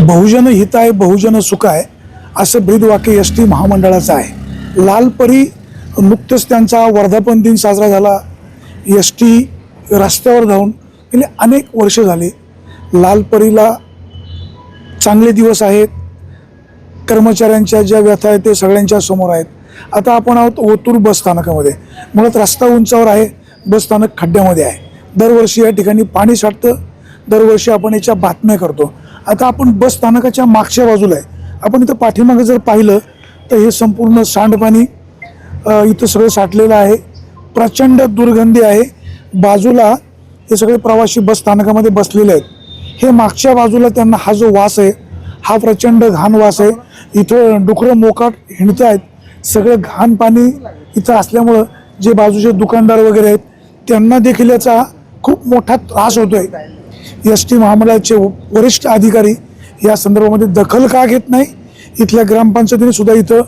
बहुजन आहे बहुजन सुख आहे असं ब्रीदवाक्य एस टी महामंडळाचं आहे. लालपरी नुकतंच त्यांचा वर्धापन दिन साजरा झाला. एस टी रस्त्यावर धावून गेले अनेक वर्ष झाले. लालपरीला चांगले दिवस आहेत. कर्मचाऱ्यांच्या ज्या व्यथा आहेत ते सगळ्यांच्या समोर आहेत. आता आपण आहोत ओतूर बस स्थानकामध्ये. मुळात रस्ता उंचावर आहे बस स्थानक खड्ड्यामध्ये आहे. दरवर्षी या ठिकाणी पाणी साठतं. दरवर्षी आपण याच्या बातम्या करतो. आता आपण बस स्थानकाच्या मागच्या बाजूला आहे. आपण इथं पाठीमागं जर पाहिलं तर हे संपूर्ण सांडपाणी इथं सगळं साठलेलं आहे. प्रचंड दुर्गंधी आहे. बाजूला हे सगळे प्रवासी बस स्थानकामध्ये बसलेले आहेत. हे मागच्या बाजूला त्यांना हा जो वास आहे हा प्रचंड घाण वास आहे. इथं डुकरं मोकाट हिंडत आहेत. सगळं घाण पाणी इथं असल्यामुळं जे बाजूचे दुकानदार वगैरे आहेत त्यांना देखील याचा खूप मोठा त्रास होतोय. एस टी महामंडळाचे वरिष्ठ अधिकारी या संदर्भामध्ये दखल का घेत नाही? इथल्या ग्रामपंचायतीने सुद्धा इथं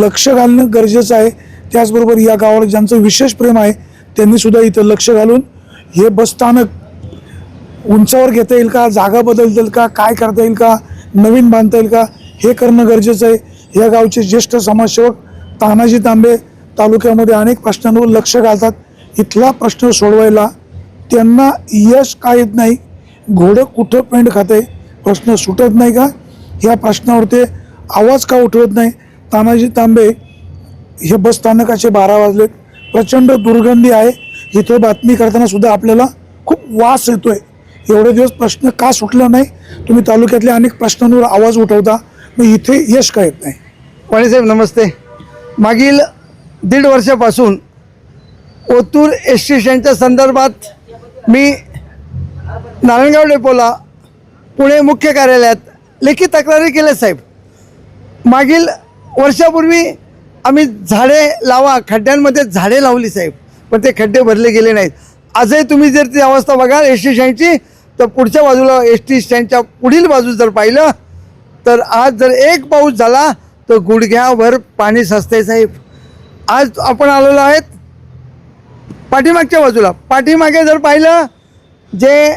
लक्ष घालणं गरजेचं आहे. त्याचबरोबर या गावाला ज्यांचं विशेष प्रेम आहे त्यांनी सुद्धा इथं लक्ष घालून हे बसस्थानक उंचावर घेता येईल का? जागा बदलता येईल का? काय करता येईल का? नवीन बांधता येईल का? हे करणं गरजेचं आहे. या गावचे ज्येष्ठ समाजसेवक तानाजी तांबे तालुक्यामध्ये अनेक प्रश्नांवर लक्ष घालतात. इथला प्रश्न सोडवायला त्यांना यश का येत नाही? घोडं कुठं पेंड खाते? प्रश्न सुटत नाही का? या प्रश्नावर ते आवाज का उठवत नाही? तानाजी तांबे हे बस स्थानकाचे बारा वाजलेत प्रचंड दुर्गंधी आहे. इथे बातमी करताना सुद्धा आपल्याला खूप वास येतो आहे एवढे दिवस प्रश्न का सुटला नाही? तुम्ही तालुक्यातल्या अनेक प्रश्नांवर आवाज उठवता. मग इथे यश का येत नाही? वाणीसाहेब नमस्ते. मागील दीड वर्षापासून ओतूर एस संदर्भात मी नारायणगाव डेपोला पुणे मुख्य कार्यालयात लेखी तक्रारी केल्या साहेब. मागील वर्षापूर्वी आम्ही झाडे लावा खड्ड्यांमध्ये झाडे लावली साहेब. पण ते खड्डे भरले गेले नाहीत. आजही तुम्ही जर ती अवस्था बघाल एस टी स्टँडची तर पुढच्या बाजूला एस टी स्टँडच्या पुढील बाजू जर पाहिलं तर आज जर एक पाऊस झाला तर गुडघ्यावर पाणी साचते साहेब. आज आपण आलेलो आहेत पाठीमागच्या बाजूला. पाठीमागे जर पाहिलं जे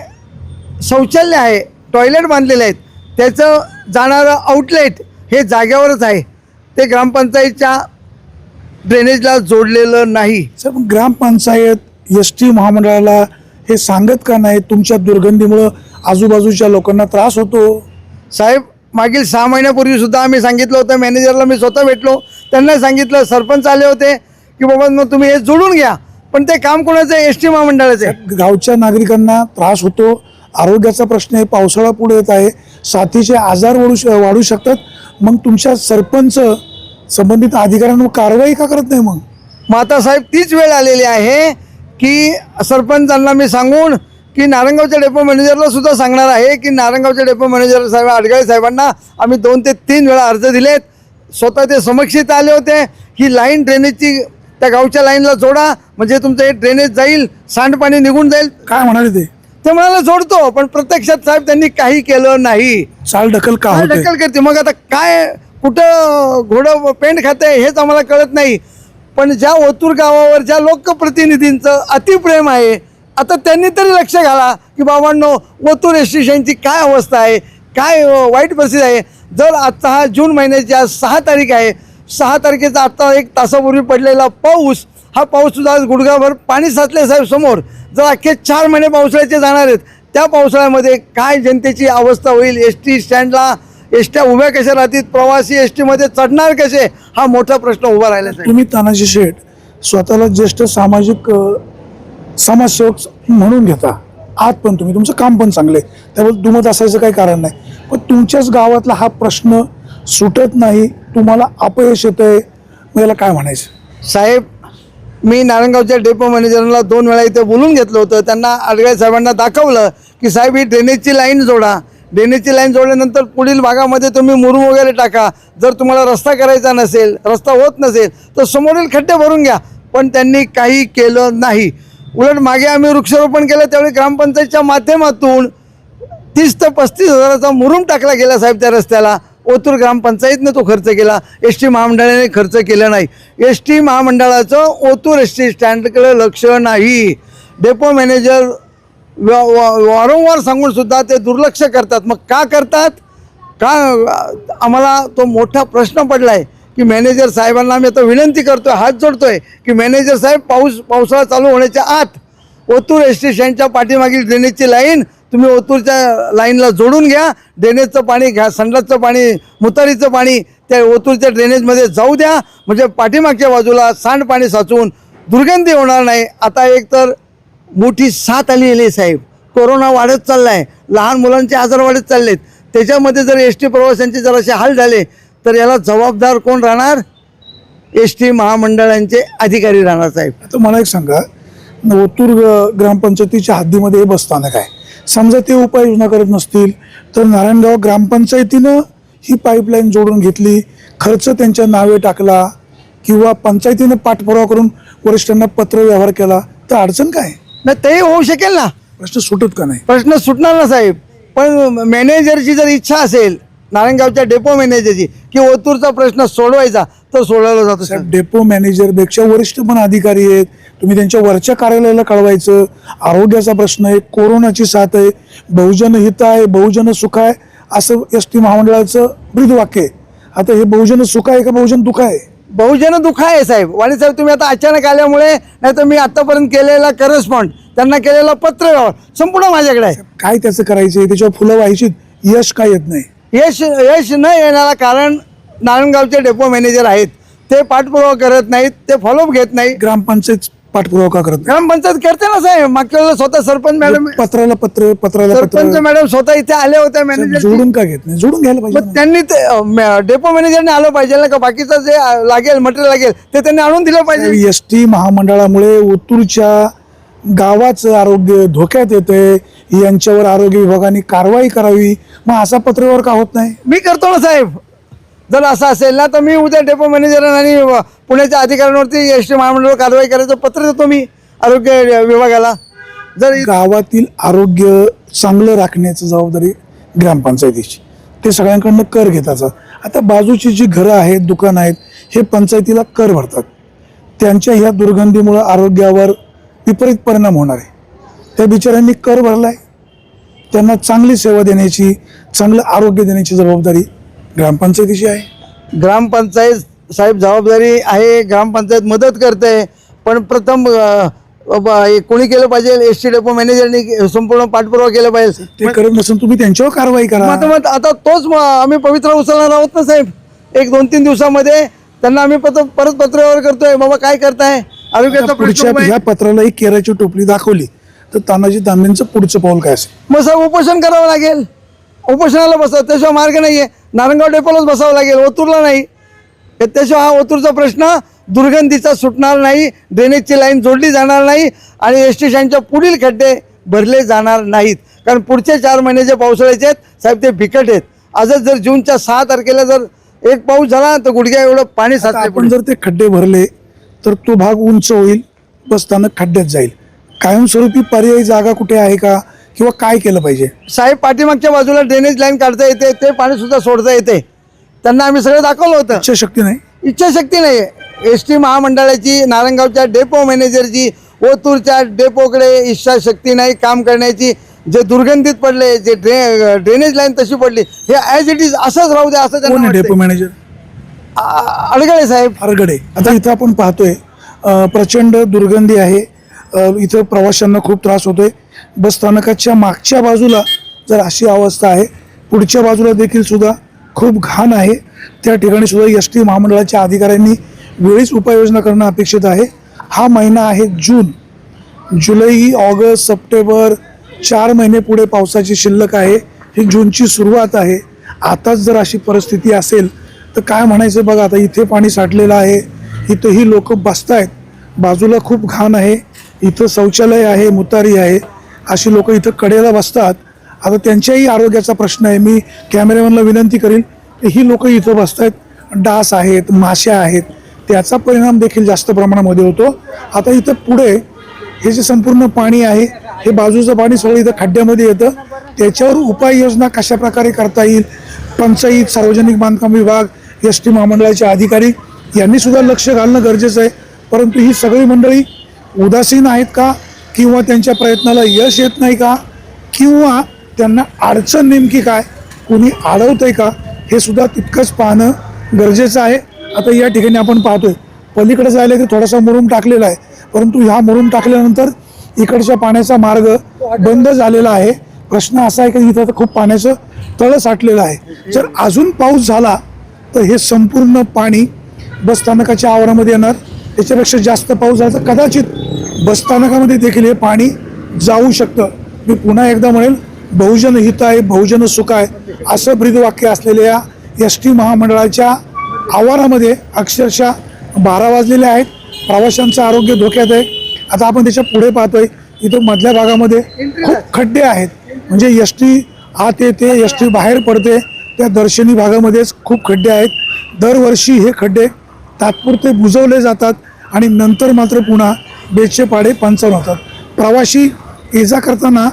शौचालय आहे टॉयलेट बांधलेले आहेत. त्याचं जाणारं आउटलेट हे जाग्यावरच आहे. ते ग्रामपंचायतच्या ड्रेनेजला जोडलेलं नाही. साहेब ग्रामपंचायत एस टी महामंडळाला हे सांगत का नाही? तुमच्या दुर्गंधीमुळं आजूबाजूच्या लोकांना त्रास होतो. साहेब मागील सहा महिन्यापूर्वी सुद्धा आम्ही सांगितलं होतं मॅनेजरला मी स्वतः भेटलो. त्यांना सांगितलं सरपंच आले होते की बाबा मग तुम्ही हे जोडून घ्या. पण ते काम कोणाचं एस टी महामंडळाचं आहे. गावच्या नागरिकांना त्रास होतो. आरोग्याचा प्रश्न आहे पावसाळा पुढे येत आहे साथीचे आजार वाढू श- वाढू शकतात. मग तुमच्या सरपंच संबंधित अधिकाऱ्यांवर कारवाई का करत नाही मग? आता साहेब तीच वेळ आलेली आहे की सरपंचांना मी सांगून की नारंगावच्या डेपो मॅनेजरला सुद्धा सांगणार आहे की नारंगावच्या डेपो मॅनेजर साहेब आडगाळे साहेबांना आम्ही दोन ते तीन वेळा अर्ज दिलेत. स्वतः ते समक्षित आले होते ही लाईन ड्रेनेजची त्या गावच्या लाईनला जोडा म्हणजे तुमचं हे ड्रेनेज जाईल सांडपाणी निघून जाईल. काय म्हणाले ते? ते म्हणाला जोडतो. पण प्रत्यक्षात साहेब त्यांनी काही केलं नाही. चाल ढकल का काय होते? ढकल करते. मग आता काय कुठं घोडं पेंट खाते हेच आम्हाला कळत नाही. पण ज्या ओतूर गावावर ज्या लोकप्रतिनिधींचं अतिप्रेम आहे आता त्यांनी तरी लक्ष घाला की बाबांनो ओतूर स्टेशनची काय अवस्था आहे काय अ, वाईट परिस्थिती आहे. जर आजचा हा जून महिन्याची आज सहा तारीख आहे सहा तारखेचा आत्ता एक तासापूर्वी पडलेला पाऊस हा पाऊस सुद्धा आज गुडघाभर पाणी साचले साहेब समोर. जर अख्खे चार महिने पावसाळ्याचे जाणार आहेत त्या पावसाळ्यामध्ये काय जनतेची अवस्था होईल? एस टी स्टँडला एस ट्या उभ्या कशा राहतील? प्रवासी एस टीमध्ये चढणार कसे? हा मोठा प्रश्न उभा राहिला तुम्ही तानाजी शेठ स्वतःला ज्येष्ठ सामाजिक समाजसेवक म्हणून घेता. आत पण तुम्ही. तुमचं काम पण चांगले त्यामुळे दुमत असायचं काही कारण नाही. पण तुमच्याच गावातला हा प्रश्न सुटत नाही. तुम्हाला अपयश येत आहे मग याला काय म्हणायचं? साहेब मी नारायणगावच्या डेपो मॅनेजरला दोन वेळा इथे बोलून घेतलं होतं. त्यांना आडगाळे साहेबांना दाखवलं की साहेब ही ड्रेनेजची लाईन जोडा. ड्रेनेजची लाईन जोडल्यानंतर पुढील भागामध्ये तुम्ही मुरुम वगैरे टाका. जर तुम्हाला रस्ता करायचा नसेल रस्ता होत नसेल तर समोरील खड्डे भरून घ्या. पण त्यांनी काही केलं नाही. उलट मागे आम्ही वृक्षारोपण केलं त्यावेळी ग्रामपंचायतच्या माध्यमातून तीस ते पस्तीस हजाराचा मुरुम टाकला गेला साहेब त्या रस्त्याला. ओतूर ग्रामपंचायतनं तो खर्च केला. एस टी महामंडळाने खर्च केला नाही. एस टी महामंडळाचं ओतूर एस टी स्टँडकडे लक्ष नाही. डेपो मॅनेजर वारंवार सांगून सुद्धा ते दुर्लक्ष करतात. मग का करतात? का आम्हाला तो मोठा प्रश्न पडला आहे की मॅनेजर साहेबांना आम्ही आता विनंती करतो आहे हात जोडतो आहे की मॅनेजर साहेब पाऊस पावसाळा चालू होण्याच्या आत ओतूर एस टी स्टँडच्या पाठीमागील ड्रेनेजची लाईन तुम्ही ओतूरच्या लाईनला जोडून घ्या ड्रेनेजचं पाणी घ्या संडासचं पाणी मुतारीचं पाणी त्या ओतूरच्या ड्रेनेजमध्ये जाऊ द्या. म्हणजे पाठीमागच्या बाजूला सांडपाणी साचून दुर्गंधी होणार नाही. आता एक तर मोठी साथ आलेली आहे साहेब. कोरोना वाढत चालला आहे लहान मुलांचे आजार वाढत चाललेत. त्याच्यामध्ये जर एस टी प्रवाशांचे जरासे हाल झाले तर याला जबाबदार कोण राहणार? एस टी महामंडळांचे अधिकारी राहणार साहेब. आता मला एक सांगा ओतूर ग्रामपंचायतीच्या हद्दीमध्ये हे बसस्थानक आहे. समजा ते उपाययोजना करत नसतील तर नारायणगाव ग्रामपंचायतीनं ही पाईपलाईन जोडून घेतली खर्च त्यांच्या नावे टाकला किंवा पंचायतीनं पाठपुरावा करून वरिष्ठांना पत्र व्यवहार केला तर अडचण काय? नाही तेही होऊ शकेल ना. प्रश्न सुटत का नाही? प्रश्न सुटणार ना साहेब. पण मॅनेजरची जर इच्छा असेल नारायणगावच्या डेपो मॅनेजरची की ओतूरचा प्रश्न सोडवायचा तर सोडवला जातो साहेब डेपो मॅनेजरपेक्षा वरिष्ठ पण अधिकारी आहेत. तुम्ही त्यांच्या वरच्या कार्यालयाला कळवायचं. आरोग्याचा प्रश्न आहे कोरोनाची साथ आहे बहुजन हित आहे बहुजन सुख आहे असं एस टी महामंडळाचं ब्रीदवाक्य आहे. आता हे बहुजन सुख आहे का बहुजन दुःख आहे? बहुजन दुःख आहे साहेब. वाणी साहेब तुम्ही आता अचानक आल्यामुळे नाही तर मी आतापर्यंत केलेला करस्पॉन्ड त्यांना केलेला पत्र संपूर्ण माझ्याकडे आहे. काय त्याचं करायचं त्याच्यावर फुलं व्हायची यश काय येत नाही? यश यश न येण्याला कारण नारायणगावचे डेपो मॅनेजर आहेत. ते पाठपुरावा करत नाहीत ते फॉलोअप घेत नाही ग्रामपंचायत पाठपुरावा का करत ग्रामपंचायत करते ना साहेब. मागच्या वेळेला स्वतः सरपंच मॅडम नाही पत्राला पत्र पत्राला सरपंच पत्र मॅडम स्वतः इथे आले होते मॅनेजर जोडून का घेत नाही? जोडून घ्यायला पाहिजे मग ना. त्यांनी ते अं, म- डेपो मॅनेजरने आलं पाहिजे ना का? बाकीचं जे अं, लागेल मटेरियल लागेल ते त्यांनी आणून दिलं पाहिजे. एस टी महामंडळामुळे ओतूरच्या गावाचं आरोग्य धोक्यात येतंय. यांच्यावर आरोग्य विभागाने कारवाई करावी. मग असा पत्रव्यवहार का होत नाही? मी करतो ना साहेब. जर असं असेल ना तर मी उद्या डेपो मॅनेजर आणि पुण्याच्या अधिकाऱ्यांवरती एस टी महामंडळ कारवाई करायचं पत्र देतो मी आरोग्य विभागाला. जर गावातील आरोग्य चांगलं राखण्याची जबाबदारी ग्रामपंचायतीची. ते सगळ्यांकडनं कर घेतात आता बाजूची जी घरं आहेत दुकानं आहेत हे पंचायतीला कर भरतात. त्यांच्या ह्या दुर्गंधीमुळं आरोग्यावर विपरीत परिणाम होणार आहे. त्या बिचाऱ्यांनी कर भरला आहे त्यांना चांगली सेवा देण्याची चांगलं आरोग्य देण्याची जबाबदारी ग्रामपंचायतीची आहे? ग्रामपंचायत साहेब जबाबदारी आहे ग्रामपंचायत मदत करते पण प्रथम कोणी केलं पाहिजे? एस टी डेपो मॅनेजरनी संपूर्ण पाठपुरावा केला पाहिजे. ते करत नसेल तुम्ही त्यांच्यावर कारवाई करा. आता मग आता तोच आम्ही पवित्र उचलणार आहोत ना साहेब? एक दोन तीन दिवसामध्ये त्यांना आम्ही पत्र परत पत्रव्यवहार करतोय. बाबा काय करताय? पुढच्या. ह्या पत्राला एक केराची टोपली दाखवली. तर तानाजी तांबेंचं पुढचं पाऊल काय असेल? मग साहेब उपोषण करावं लागेल. उपोषणाला बसा त्याशिवाय मार्ग नाहीये. नारायणगाव डेपोलाच बसावं लागेल ओतूरला नाही. त्याशिवाय हा ओतूरचा प्रश्न दुर्गंधीचा सुटणार नाही ड्रेनेजची लाईन जोडली जाणार नाही आणि एस टी स्टँडच्या पुढील खड्डे भरले जाणार नाहीत. कारण पुढचे चार महिने जे पावसाळ्याचे आहेत साहेब ते बिकट आहेत. आजच जर जूनच्या सहा तारखेला जर एक पाऊस झाला तर गुडघ्या एवढं पाणी साचले आपण जर ते खड्डे भरले तर तो भाग उंच होईल बसताना खड्ड्यात जाईल. कायमस्वरूपी पर्यायी जागा कुठे आहे का? किंवा काय केलं पाहिजे? साहेब पाठीमागच्या बाजूला ड्रेनेज लाईन काढता येते ते पाणी सुद्धा सोडता येते. त्यांना आम्ही सगळं दाखवलं होतं. इच्छाशक्ती नाही? इच्छाशक्ती नाही. एस टी महामंडळाची नारायणगावच्या डेपो मॅनेजरची ओतूरच्या डेपोकडे इच्छाशक्ती नाही काम करण्याची. जे दुर्गंधीत पडले जे ड्रे ड्रेनेज लाईन तशी पडली हे ॲज इट इज असंच राहू द्या असं कोण त्यांना आहे डेपो. मॅनेजर अडगळे साहेब. फारगडे आता इथं आपण पाहतोय अं, प्रचंड दुर्गंधी आहे. अं, इथं प्रवाशांना खूप त्रास होतोय. बस स्थानकाच्या मागच्या बाजूला जर अशी अवस्था आहे पुढच्या बाजूला देखील सुद्धा खूप घाण आहे. त्या ठिकाणी सुद्धा एस टी महामंडळाच्या अधिकाऱ्यांनी वेळीच उपाययोजना करणं अपेक्षित आहे. हा महिना आहे जून. जुलै ऑगस्ट सप्टेंबर चार महिने पुढे पावसाची शिल्लक आहे. ही जूनची सुरुवात आहे. आताच जर अशी परिस्थिती असेल तर काय म्हणायचं बघा आता इथे पाणी साठलेलं आहे. इथंही लोक आहेत बाजूला खूप घाण आहे. इथं शौचालय आहे मुतारी आहे. अशी लोक इथं कडेला बसतात. आता त्यांच्याही आरोग्याचा प्रश्न आहे. मी कॅमेरामॅनला विनंती करीन की ही लोक इथं बसतायत. डास आहेत माश्या आहेत त्याचा परिणाम देखील जास्त प्रमाणामध्ये होतो. आता इथं पुढे हे जे संपूर्ण पाणी आहे हे बाजूचं पाणी सगळं इथं खड्ड्यामध्ये येतं. त्याच्यावर उपाययोजना कशा प्रकारे करता येईल? पंचायत सार्वजनिक बांधकाम विभाग एस टी महामंडळाचे अधिकारी यांनी सुद्धा लक्ष घालणं गरजेचं आहे. परंतु ही सगळी मंडळी उदासीन आहेत का? किंवा त्यांच्या प्रयत्नाला यश येत नाही का? किंवा त्यांना अडचण नेमकी काय? कोणी अडवतंय का? हे सुद्धा तितकंच पाहणं गरजेचं आहे. आता या ठिकाणी आपण पाहतोय पलीकडे जायला की थोडासा मुरुम टाकलेला आहे. परंतु ह्या मुरुम टाकल्यानंतर इकडच्या पाण्याचा मार्ग बंद झालेला आहे. प्रश्न असा आहे की इथं तर खूप पाण्याचं तळ साठलेलं आहे. जर अजून पाऊस झाला तर हे संपूर्ण पाणी बसस्थानकाच्या आवारामध्ये येणार. त्याच्यापेक्षा जास्त पाऊस झाला तर कदाचित बसस्थानकामध्ये देखील हे पाणी जाऊ शकतं. मी पुन्हा एकदा म्हणेल बहुजन हित आहे बहुजन सुख आहे असं ब्रीदवाक्य असलेल्या एस टी महामंडळाच्या आवारामध्ये अक्षरशः बारा वाजलेले आहेत. प्रवाशांचं आरोग्य धोक्यात आहे. आता आपण त्याच्या पुढे पाहतोय इथं मधल्या भागामध्ये खूप खड्डे आहेत. म्हणजे एस टी आत येते एस टी बाहेर पडते त्या दर्शनी भागामध्येच खूप खड्डे आहेत. दरवर्षी हे खड्डे तात्पुरते बुजवले जातात आणि नंतर मात्र पुन्हा बेचे पाडे पंचावन्न होतात. प्रवासी ये जा करताना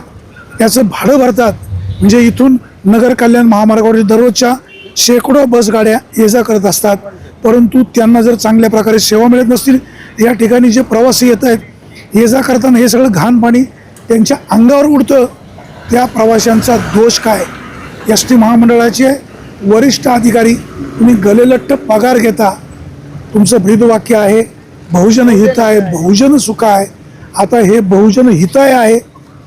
याचं भाडं भरतात. म्हणजे इथून नगर कल्याण महामार्गावर दररोजच्या शेकडो बसगाड्या ये जा करत असतात. परंतु त्यांना जर चांगल्या प्रकारे सेवा मिळत नसतील या ठिकाणी जे प्रवासी येत आहेत ये जा करताना हे सगळं घाण पाणी त्यांच्या अंगावर उडतं. त्या प्रवाशांचा दोष काय? एस टी महामंडळाचे वरिष्ठ अधिकारी तुम्ही गलेलट्ट पगार घेता. तुमचं ब्रीदवाक्य आहे बहुजन हित आहे बहुजन सुख आहे. आता हे बहुजन हिताय आहे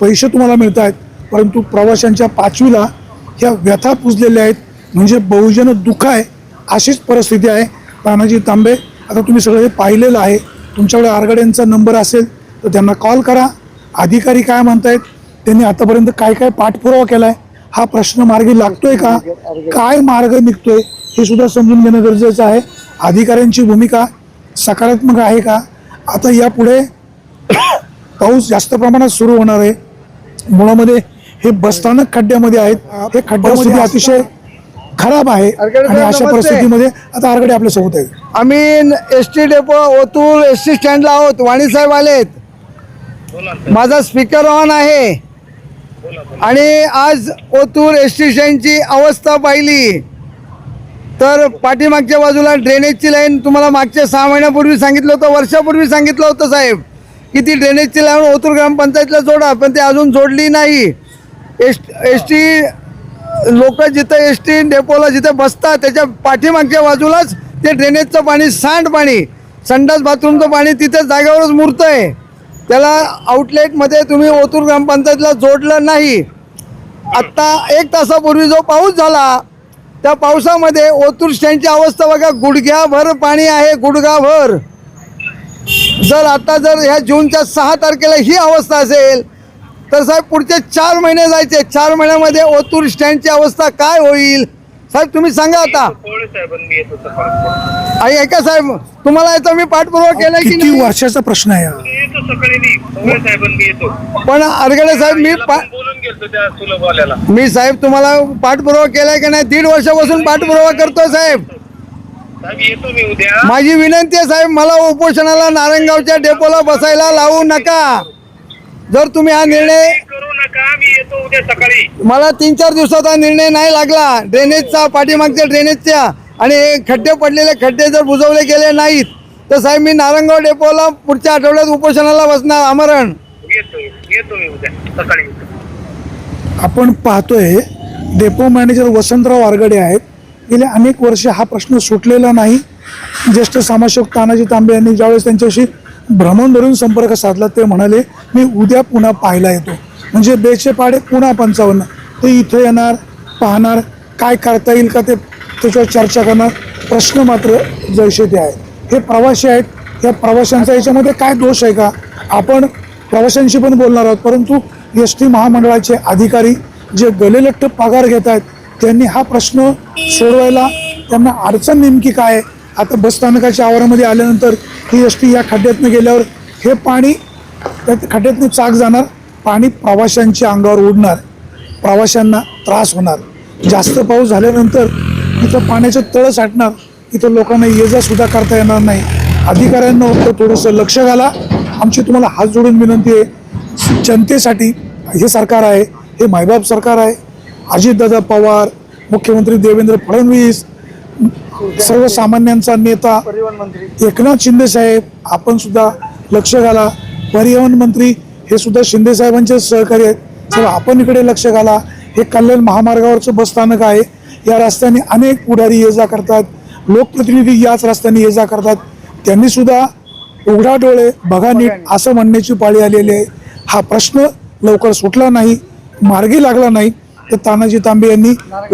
पैसे तुम्हाला मिळत आहेत परंतु प्रवाशांच्या पाचवीला ह्या व्यथा पुजलेल्या आहेत म्हणजे बहुजन दुःख आहे अशीच परिस्थिती आहे. तानाजी तांबे आता तुम्ही सगळं हे पाहिलेलं आहे. तुमच्याकडे आरगड्यांचा नंबर असेल तर त्यांना कॉल करा. अधिकारी काय म्हणतायत त्यांनी आतापर्यंत काय काय पाठपुरावा केला आहे हा प्रश्न मार्गी लागतोय का? काय मार्ग निघतोय हे सुद्धा समजून घेणं गरजेचं आहे. अधिकाऱ्यांची भूमिका सकारात्मक आहे का? आता यापुढे पाऊस जास्त प्रमाणात सुरू होणार आहे. मुळामध्ये हे बसस्थानक खड्ड्यामध्ये आहेत. हे खड्ड्यामध्ये अतिशय खराब आहे. आणि अशा. परिस्थितीमध्ये आता आरगडे आपल्यासोबत आहे आम्ही S T depot Otur S T स्टँडला आहोत. वाणी साहेब आलेत. माझा स्पीकर ऑन आहे. आणि आज ओतूर एस टी स्टँडची अवस्था पाहिली. तर पाठीमागच्या बाजूला ड्रेनेजची लाईन तुम्हाला मागच्या सहा महिन्यापूर्वी सांगितलं होतं वर्षापूर्वी सांगितलं होतं साहेब. की ती ड्रेनेजची लाईन ओतूर ग्रामपंचायतला जोडा पण ते अजून जोडली नाही. एस एस टी लोक जिथं एस टी डेपोला जिथे बसतात त्याच्या पाठीमागच्या बाजूलाच ते ड्रेनेजचं पाणी सांड पाणी संडास बाथरूमचं पाणी तिथे जागेवरच मुरतं आहे त्याला आउटलेटमध्ये तुम्ही ओतूर ग्रामपंचायतला जोडलं नाही. आत्ता एक तासापूर्वी जो पाऊस झाला त्या पावसामध्ये ओतूर स्टँडची अवस्था बघा गुडघ्याभर पाणी आहे गुडघाभर. जर आता जर ह्या जूनच्या सहा तारखेला ही अवस्था असेल तर साहेब पुढचे चार महिने जायचे. चार महिन्यामध्ये ओतूर स्टँडची अवस्था काय होईल? साहेब तुम्ही सांगा आता. कोळी साहेबांनी येत होतं परत. आई ऐका साहेब तुम्हाला याचा मी पाठपुरावा केला की किती नाही? वर्षाचा प्रश्न आहे हा? येतो सकाळी मी कोळी साहेबांनी येतो. पण अरगडे साहेब मी याला पा पण बोलून गेलतो त्या सुलभवाल्याला. मी साहेब तुम्हाला पाठपुरावा केलाय की नाही? दीड वर्षापासून पाठपुरावा करतोय साहेब. साहेब येतो मी उद्या. माझी विनंती आहे साहेब मला उपोषणाला नारायणगावच्या डेपोला बसायला लावू नका. जर तुम्ही हा निर्णय करू नका मी येतो उद्या सकाळी. मला तीन चार दिवसात हा निर्णय नाही लागला. ड्रेनेजचा पाठीमागच्या ड्रेनेजच्या आणि हे खड्डे पडलेले खड्डे जर बुजवले गेले नाहीत तर साहेब मी नारायणगाव डेपोला पुढच्या आठवड्यात उपोषणाला बसणार आमरण. येतो येतो मी उद्या सकाळी येतो. आपण पाहतोय डेपो मॅनेजर वसंतराव आरगडे आहेत. गेले अनेक वर्ष हा प्रश्न सुटलेला नाही. ज्येष्ठ समाजसेवक तानाजी तांबे यांनी ज्यावेळेस त्यांच्याशी भ्रमणधरून संपर्क साधला ते म्हणाले मी उद्या पुन्हा पाहायला येतो. म्हणजे बेचे पाडे पुन्हा पंचावन्न. ते इथं येणार पाहणार काय करता येईल का ते त्याच्यावर चर्चा करणार प्रश्न मात्र जैसे ते आहेत. हे प्रवासी आहेत. या प्रवाशांचा याच्यामध्ये काय दोष आहे का? आपण प्रवाशांशी पण बोलणार आहोत परंतु एस टी महामंडळाचे अधिकारी जे गलेलठ्ठ पगार घेत आहेत त्यांनी हा प्रश्न सोडवायला त्यांना अडचण नेमकी काय आहे? आता बसस्थानकाच्या आवारामध्ये आल्यानंतर ही एस टी या खड्ड्यातनं गेल्यावर हे पाणी त्या खड्ड्यातनं चाक जाणार पाणी प्रवाशांच्या अंगावर उडणार प्रवाशांना त्रास होणार. जास्त पाऊस झाल्यानंतर इथं पाण्याचं तळ साठणार इथं लोकांना ये जा सुद्धा करता येणार नाही. अधिकाऱ्यांना तर थोडंसं लक्ष घाला. आमची तुम्हाला हात जोडून विनंती आहे जनतेसाठी हे सरकार आहे हे मायबाप सरकार आहे. अजितदादा पवार मुख्यमंत्री देवेंद्र फडणवीस सर्वसामान्यांचा नेता एकनाथ शिंदे साहेब आपण सुद्धा लक्ष घाला. परिवहन मंत्री हे सुद्धा शिंदे साहेबांचे सहकारी आहेत. सर आपण इकडे लक्ष घाला. हे कल्याण महामार्गावरचं बसस्थानक आहे. या रस्त्याने अनेक पुढारी ये जा करतात. लोकप्रतिनिधी याच रस्त्याने ये जा करतात. त्यांनी सुद्धा उघडा डोळे बघा नीट असं म्हणण्याची पाळी आलेली आहे. हा प्रश्न लवकर सुटला नाही मार्गी लागला नाही तर तानाजी तांबे यांनी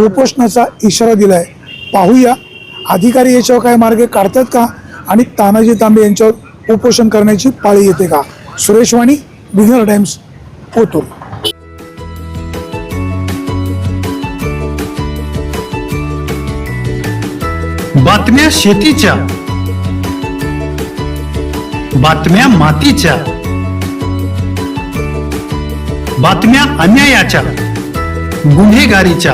उपोषणाचा इशारा दिला आहे पाहूया अधिकारी याच्यावर काय मार्ग काढतात का? आणि तानाजी तांबे यांच्यावर उपोषण करण्याची पाळी येते का? सुरेश वाणी बिगनर टाइम्स ओतूर बातम्या शेतीच्या बातम्या मातीच्या बातम्या अन्यायाच्या गुन्हेगारीच्या.